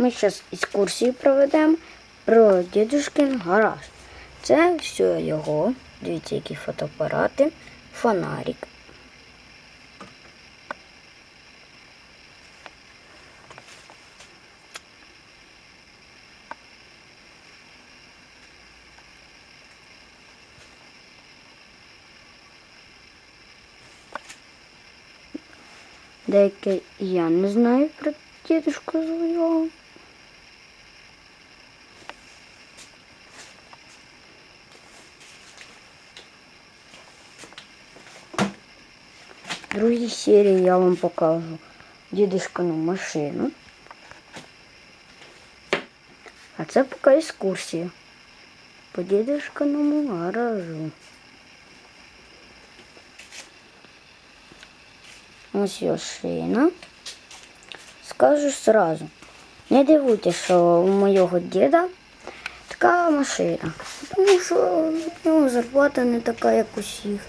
Ми зараз екскурсію проведемо про дідушкин гараж. Це все його. Дивіться, які фотоапарати, фонарик. Деяке я не знаю про дідушку свого. В другій серії я вам покажу дідушкину машину. А це поки екскурсія по дідушкиному гаражу. Ось його шина. Скажу сразу. Не дивуйтесь, що у моєго діда така машина. Тому що нього зарплата не така, як усіх.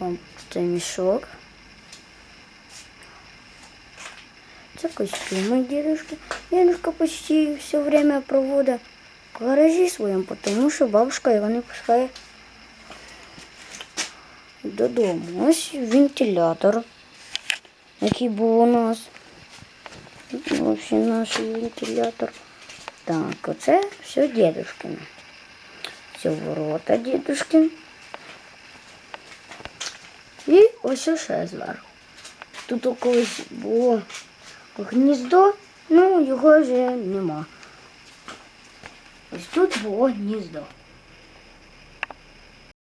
Вам це мішок. Це костюми дедушки. Дедушка почти все время проводить в гаражі своєму, тому що бабушка його не пускає додому. Ось вентилятор, який був у нас. Ось і наш вентилятор. Так, оце все дедушкине. Це ворота дедушкин. І ось ще зверху. Тут колись було гніздо, ну його вже нема. Ось тут було гніздо.